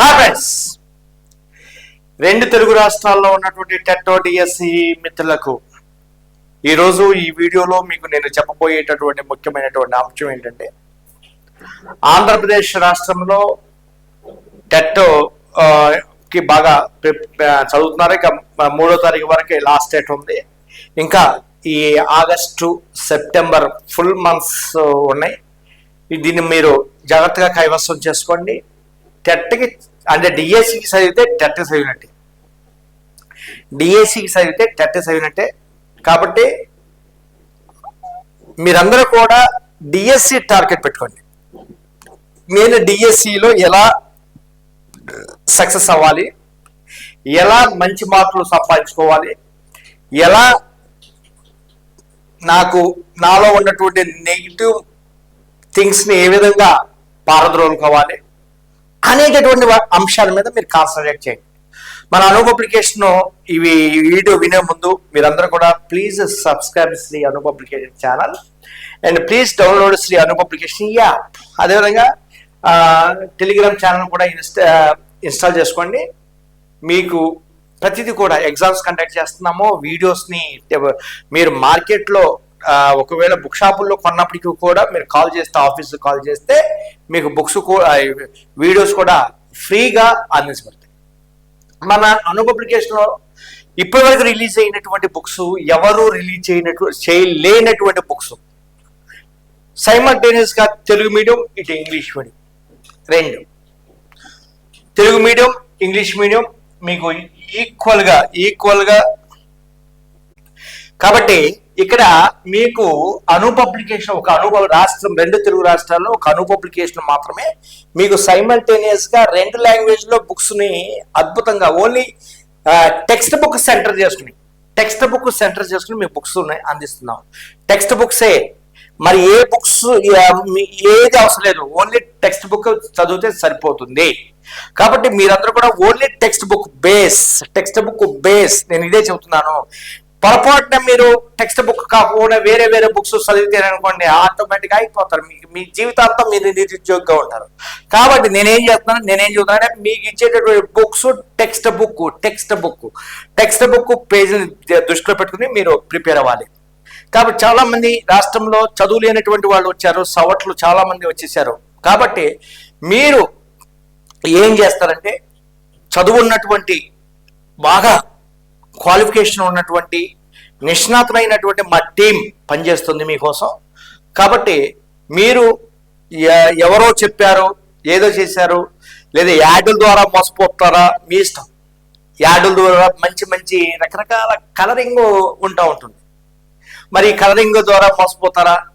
Hi friends రెండు తెలుగు రాష్ట్రాల్లో ఉన్నటువంటి టెట్టో డిఎస్సి మిత్రులకు ఈరోజు ఈ వీడియోలో మీకు నేను చెప్పబోయేటటువంటి ముఖ్యమైనటువంటి అంశం ఏంటంటే ఆంధ్రప్రదేశ్ రాష్ట్రంలో టెట్టో కి బాగా ప్రిప్- చదువుతున్నారు. ఇక మూడో తారీఖు వరకే లాస్ట్ డేట్ ఉంది. ఇంకా ఈ ఆగస్టు సెప్టెంబర్ ఫుల్ మంత్స్ ఉన్నాయి. దీన్ని మీరు జాగ్రత్తగా కైవసం చేసుకోండి. టెట్కి అంటే డిఎస్సికి చదివితే టెట్ చదివినట్టే. డిఎస్సికి చదివితే టెట్ చదివినట్టే. కాబట్టి మీరందరూ కూడా డిఎస్సి టార్గెట్ పెట్టుకోండి. నేను డిఎస్సిలో ఎలా సక్సెస్ అవ్వాలి? ఎలా మంచి మార్కులు సంపాదించుకోవాలి? ఎలా నాకు నాలో ఉన్నటువంటి నెగిటివ్ థింగ్స్ని ఏ విధంగా పారద్రోలుకోవాలి? అనేటటువంటి అంశాల మీద మీరు కాన్సన్ట్రేట్ చేయండి. మన అనూప్ అప్లికేషన్ ఇవి వీడియో వినే ముందు మీరందరూ కూడా please subscribe Shri Anoop application channel and please download Shri Anoop application app అదేవిధంగా టెలిగ్రామ్ ఛానల్ కూడా ఇన్స్టా ఇన్స్టాల్ చేసుకోండి. మీకు ప్రతిదీ కూడా ఎగ్జామ్స్ కండక్ట్ చేస్తున్నాము వీడియోస్ని మీరు మార్కెట్లో ఒకవేళ బుక్ షాపుల్లో కొన్నప్పటికీ కూడా మీరు కాల్ చేస్తే ఆఫీస్ కాల్ చేస్తే మీకు బుక్స్ కూడా వీడియోస్ కూడా ఫ్రీగా అందించబడతాయి. మన అను పబ్లికేషన్లో ఇప్పటి వరకు రిలీజ్ అయినటువంటి బుక్స్ ఎవరు రిలీజ్ చేయనటు చేయలేనటువంటి బుక్స్ సైమల్టేనియస్గా తెలుగు మీడియం ఇటు ఇంగ్లీష్ మీడియం రెండు. తెలుగు మీడియం ఇంగ్లీష్ మీడియం మీకు ఈక్వల్గా ఈక్వల్గా కాబట్టి ఇక్కడ మీకు అను పబ్లికేషన్ ఒక అను రాష్ట్రం రెండు తెలుగు రాష్ట్రాల్లో ఒక అను పబ్లికేషన్ మాత్రమే. మీకు సైమల్టేనియస్గా రెండు లాంగ్వేజ్లో బుక్స్ని అద్భుతంగా ఓన్లీ టెక్స్ట్ బుక్ సెంటర్ చేసుకుని టెక్స్ట్ బుక్ సెంటర్ చేసుకుని మీ బుక్స్ అందిస్తున్నాం టెక్స్ట్ బుక్సే. మరి ఏ బుక్స్ ఏది అవసరం లేదు. ఓన్లీ టెక్స్ట్ బుక్ చదివితే సరిపోతుంది. కాబట్టి మీరందరూ కూడా only text book base text book base. నేను ఇదే చెబుతున్నాను. పొరపాటున మీరు టెక్స్ట్ బుక్ కాకుండా వేరే వేరే బుక్స్ చదివితే అనుకోండి ఆటోమేటిక్గా అయిపోతారు. మీ మీ జీవితాంతం మీరు నిరుద్యోగిగా ఉంటారు. కాబట్టి నేనేం చేస్తున్నాను నేనేం చెబుతానంటే మీకు ఇచ్చేటటువంటి books text book text book text book పేజీని దృష్టిలో పెట్టుకుని మీరు ప్రిపేర్ అవ్వాలి. కాబట్టి చాలా మంది రాష్ట్రంలో చదువు లేనటువంటి వాళ్ళు వచ్చారు సవట్లు చాలా మంది వచ్చేసారు. కాబట్టి మీరు ఏం చేస్తారంటే చదువు ఉన్నటువంటి బాగా క్వాలిఫికేషన్ ఉన్నటువంటి నిష్ణాతులైనటువంటి మా టీం పనిచేస్తుంది మీకోసం. కాబట్టి మీరు ఎ- ఎవరో చెప్పారు ఏదో చేశారు లేదా యాడ్ల ద్వారా మోసపోతారా మీ ఇష్టం. యాడ్ల ద్వారా మంచి మంచి రకరకాల కలరింగ్ ఉంటా ఉంటుంది. మరి కలరింగ్ ద్వారా మోసపోతారా?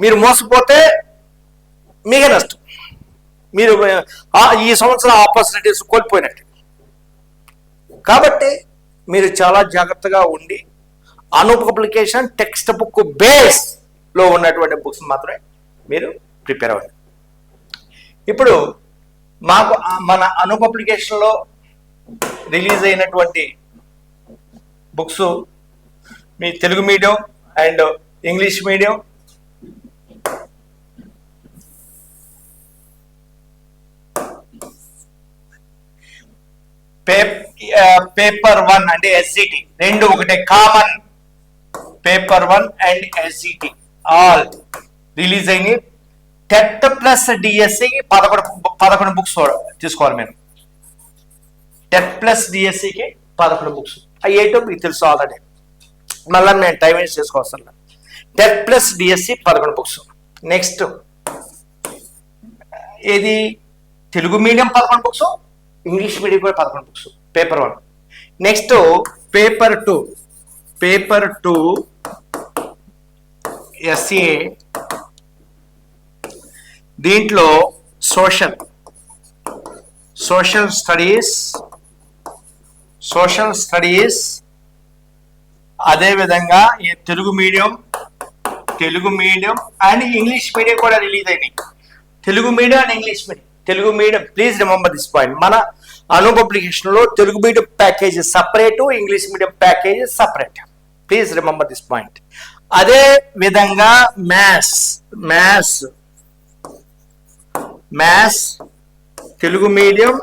మీరు మోసపోతే మీకే నష్టం. మీరు ఈ సంవత్సరం ఆపర్చునిటీస్ కోల్పోయినట్టు. కాబట్టి మీరు చాలా జాగ్రత్తగా ఉండి అను పబ్లికేషన్ టెక్స్ట్ బుక్ బేస్లో ఉన్నటువంటి బుక్స్ మాత్రమే మీరు ప్రిపేర్ అవ్వండి. ఇప్పుడు మాకు మన అను పబ్లికేషన్లో రిలీజ్ అయినటువంటి books me Telugu medium and English medium paper one అంటే ఎస్జిటి రెండు ఒకటే. Common paper one and SGT all release అయింది టెట్ ప్లస్ డిఎస్సికి పదకొండు పదకొండు బుక్స్ తీసుకోవాలి మేము. టెట్ ప్లస్ డిఎస్సికి పదకొండు బుక్స్ అవి ఏంటో మీకు తెలుసు ఆల్రెడీ మళ్ళీ నేను టైం వేస్ట్ చేసుకోవసరం టెట్ ప్లస్ డిఎస్సి పదకొండు బుక్స్ నెక్స్ట్ ఏది? తెలుగు మీడియం పదకొండు బుక్స్ ఇంగ్లీష్ మీడియం కూడా పదకొండు books paper one next paper two paper two SA దీంట్లో social social studies social studies అదేవిధంగా ఈ Telugu medium Telugu medium and English medium కూడా రిలీజ్ అయినాయి. Telugu medium and English medium Telugu medium please remember this point మన Anu పబ్లికేషన్లో Telugu medium package separate English medium package separate please remember this point అదే విధంగా maths maths maths Telugu medium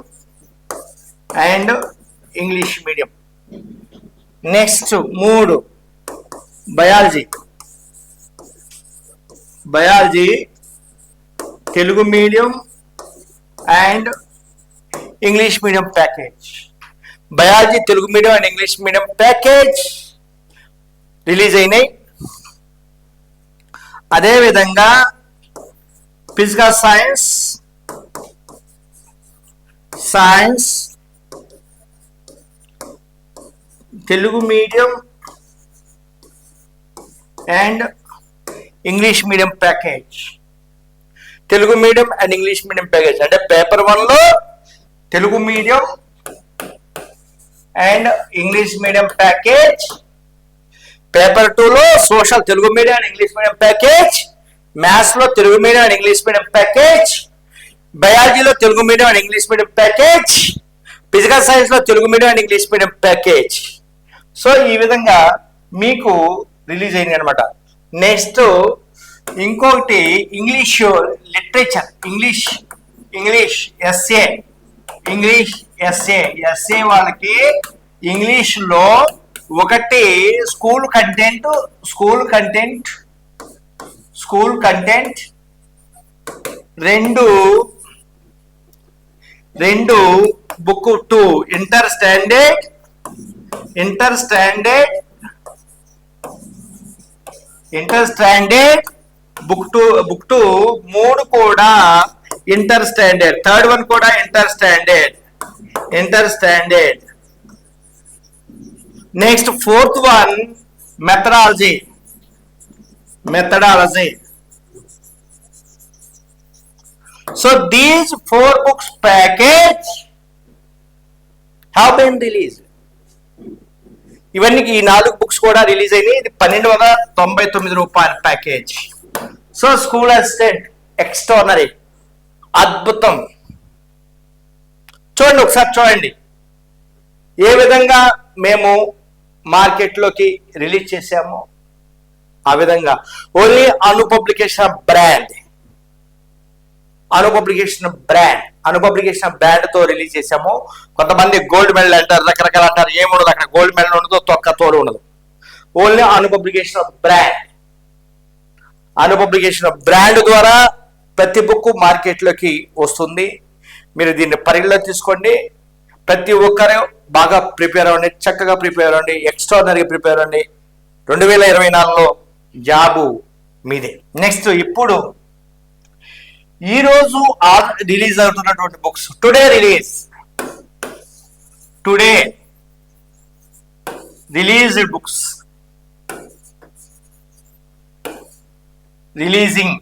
and English medium next మూడు. Biology biology Telugu medium and English medium package biology Telugu medium and English medium package release అయినాయి. అదేవిధంగా physical science science Telugu medium and English medium package Telugu medium and English medium package అంటే paper వన్లో Telugu medium and English medium package. Paper టూలో social Telugu medium and English medium package. మ్యాథ్స్లో Telugu medium and English medium package. బయాలజీలో Telugu medium and English medium package. Physical సైన్స్లో Telugu medium and English medium package. So ఈ విధంగా మీకు release అయింది అనమాట next ఇంకొకటి English literature English English SA. English SA SA వాళ్ళకి ఇంగ్లీష్లో ఒకటి school content school content school content రెండు రెండు book two inter standard inter standard inter standard book two book two మూడు కూడా ఇంటర్ స్టాండర్డ్. థర్డ్ వన్ కూడా inter standard. Inter standard. Next fourth one methodology. Methodology. So these four books package have been release ఇవన్నీ ఈ నాలుగు books కూడా release అయినాయి. ఇది పన్నెండు వందల తొంభై తొమ్మిది రూపాయల package. So school assistant extraordinary. అద్భుతం. చూడండి ఒకసారి చూడండి. ఏ విధంగా మేము మార్కెట్లోకి రిలీజ్ చేసామో ఆ విధంగా. Only Anu publication brand. Anu publication brand. Anu publication బ్రాండ్తో release చేసాము కొంతమంది గోల్డ్ మెడల్ అంటారు రకరకాల అంటారు ఏముండదు అక్కడ గోల్డ్ మెడల్ ఉండదు తొక్క తోడు ఉండదు. Only Anu publication brand. Anu publication brand ద్వారా ప్రతి బుక్ మార్కెట్లోకి వస్తుంది. మీరు దీన్ని పరిగణలో తీసుకోండి. ప్రతి ఒక్కరే బాగా ప్రిపేర్ అవ్వండి. చక్కగా ప్రిపేర్ అవ్వండి. ఎక్స్ట్రానరీగా ప్రిపేర్ అవ్వండి. రెండు వేల ఇరవై నాలుగులో జాబు మీదే. నెక్స్ట్ ఇప్పుడు ఈ రోజు రిలీజ్ అవుతున్నటువంటి books today release today released books releasing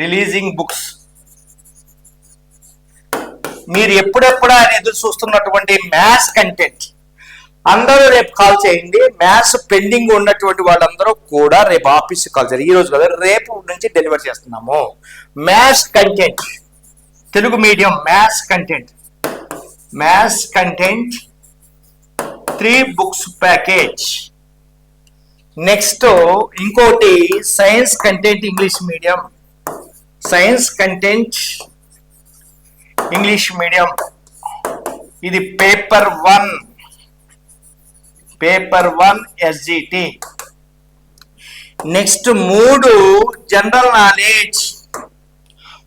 releasing books మీరు ఎప్పుడెప్పుడు అని ఎదురు చూస్తున్నటువంటి మ్యాథ్స్ కంటెంట్ అందరూ రేపు కాల్ చేయండి. మ్యాథ్స్ పెండింగ్ ఉన్నటువంటి వాళ్ళందరూ కూడా రేపు ఆఫీస్ కాల్ చేయాలి ఈ రోజు కదా రేపు నుంచి డెలివర్ చేస్తున్నాము. Maths content Telugu medium maths content maths content three books package next ఇంకోటి science content English medium science content English medium. ఇది paper one. Paper one SGT. Next మూడు జనరల్ నాలెడ్జ్.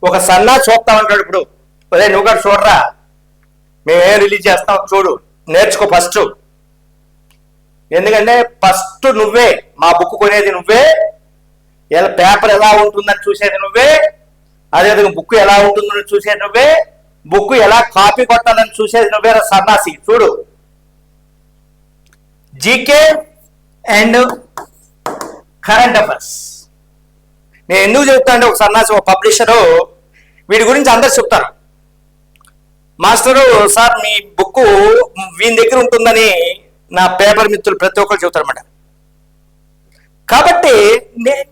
ఒక సన్నా చూస్తా ఉంటాడు ఇప్పుడు. అదే నువ్వు కూడా చూడరా? మేమేం రిలీజ్ చేస్తాం చూడు. నేర్చుకో ఫస్ట్. ఎందుకంటే ఫస్ట్ నువ్వే. మా బుక్ కొనేది నువ్వే. ఎలా పేపర్ ఎలా ఉంటుందని చూసేది నువ్వే. అదేవిధంగా బుక్ ఎలా ఉంటుందని చూసేది నువ్వే బుక్ ఎలా కాపీ కొట్టాలని చూసేది నువ్వే సన్నాసి. చూడు. GK and current affairs. నేను ఎందుకు చెప్తానంటే ఒక సన్నాసి ఒక పబ్లిషరు వీడి గురించి అందరు చెప్తారు. మాస్టరు సార్ మీ బుక్ వీని దగ్గర ఉంటుందని నా పేపర్ మిత్రులు ప్రతి ఒక్కరు చెబుతారన్నమాట. కాబట్టి నేను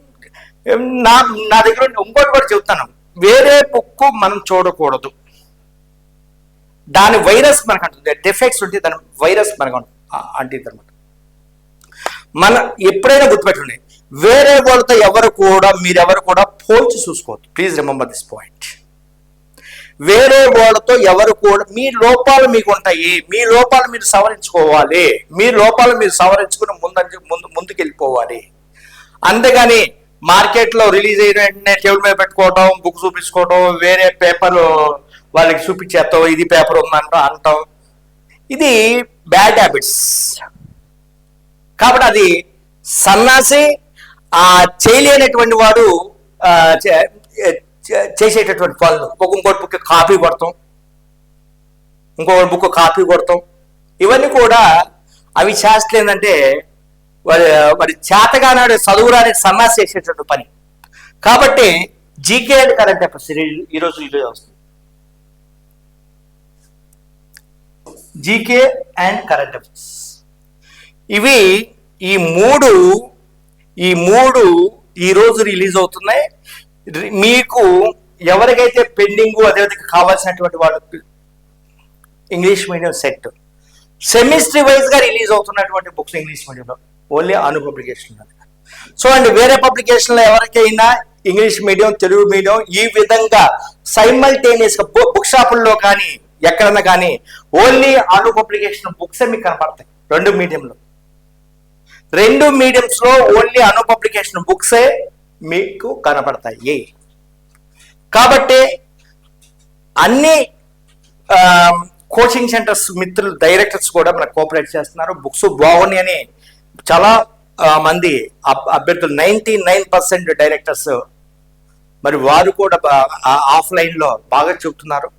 నా నా దగ్గర ఇంకోటి కూడా చెబుతాను. వేరే పొక్కు మనం చూడకూడదు. దాని వైరస్ మనకు అంటుంది డిఫెక్ట్స్ ఉంటే దాని వైరస్ మనకు అంటుంది అనమాట మన ఎప్పుడైనా గుర్తుపెట్టండి వేరే వాళ్ళతో ఎవరు కూడా మీరెవరు కూడా పోల్చి చూసుకోవద్దు. ప్లీజ్ రిమెంబర్ దిస్ పాయింట్ వేరే వాళ్ళతో ఎవరు కూడా మీ లోపాలు మీకు ఉంటాయి. మీ లోపాలు మీరు సవరించుకోవాలి. మీ లోపాలు మీరు సవరించుకుని ముందు ముందు ముందుకు వెళ్ళిపోవాలి అంతేగాని మార్కెట్లో రిలీజ్ అయిన వెంటనే టేబుల్ మీద పెట్టుకోవటం బుక్ చూపించుకోవటం వేరే పేపర్ వాళ్ళకి చూపించేస్తాం ఇది పేపర్ ఉందంట అంటాం. ఇది బ్యాడ్ హ్యాబిట్స్. కాబట్టి అది సన్నాసి ఆ చేయలేనటువంటి వాడు చే- చే- చేసేటటువంటి పనులు. ఒక ఇంకోటి బుక్ కాపీ కొడతాం. ఇంకొక బుక్ కాపీ కొడతాం. ఇవన్నీ కూడా అవి చేస్తలేదంటే ఏంటంటే వారి మరి చేతగానాడు చదువురాని సన్నాసి చేసేటువంటి పని. కాబట్టి జీకే అండ్ కరెంట్ అఫైర్స్ ఈ- ఈరోజు ఈరోజు వస్తుంది జీకే అండ్ కరెంట్ అఫైర్స్. ఇవి ఈ మూడు ఈ మూడు ఈ రోజు రిలీజ్ అవుతున్నాయి. మీకు ఎవరికైతే పెండింగ్ అదేవిధంగా కావాల్సినటువంటి వాళ్ళు ఇంగ్లీష్ మీడియం సెట్. సెమిస్ట్రీ వైజ్గా రిలీజ్ అవుతున్నటువంటి బుక్స్ ఇంగ్లీష్ మీడియంలో. Only Anu publication so and వేరే పబ్లికేషన్లో ఎవరికైనా ఇంగ్లీష్ మీడియం తెలుగు మీడియం ఈ విధంగా సైమల్టేనియస్ బుక్ షాపుల్లో కానీ ఎక్కడన్నా కానీ ఓన్లీ అను పబ్లికేషన్ బుక్స్ మీకు కనపడతాయి. రెండు మీడియంలో. రెండు మీడియంస్లో ఓన్లీ అను పబ్లికేషన్ బుక్సే మీకు కనపడతాయి. కాబట్టి అన్ని కోచింగ్ సెంటర్స్ మిత్రులు డైరెక్టర్స్ కూడా మనకు కోఆపరేట్ చేస్తున్నారు. బుక్స్ బాగున్నాయని చాలా మంది అబ్- అభ్యర్థులు నైంటీ నైన్ పర్సెంట్ డైరెక్టర్స్ మరి వారు కూడా ఆఫ్లైన్లో బాగా చెబుతున్నారు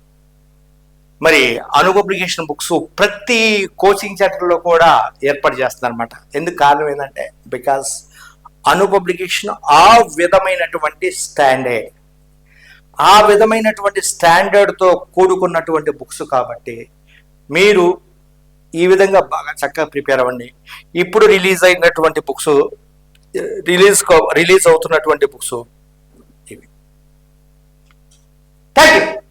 మరి అనుపబ్లికేషన్ బుక్స్ ప్రతి కోచింగ్ సెంటర్లో కూడా ఏర్పాటు చేస్తున్నారనమాట ఎందుకు కారణం ఏంటంటే బికాస్ అనుపబ్లికేషన్ ఆ విధమైనటువంటి స్టాండర్డ్ ఆ విధమైనటువంటి స్టాండర్డ్తో కూడుకున్నటువంటి బుక్స్ కాబట్టి మీరు ఈ విధంగా బాగా చక్కగా ప్రిపేర్ అవ్వండి. ఇప్పుడు రిలీజ్ అయినటువంటి బుక్స్ రిలీజ్ రిలీజ్ అవుతున్నటువంటి బుక్స్ ఇవి. Thank you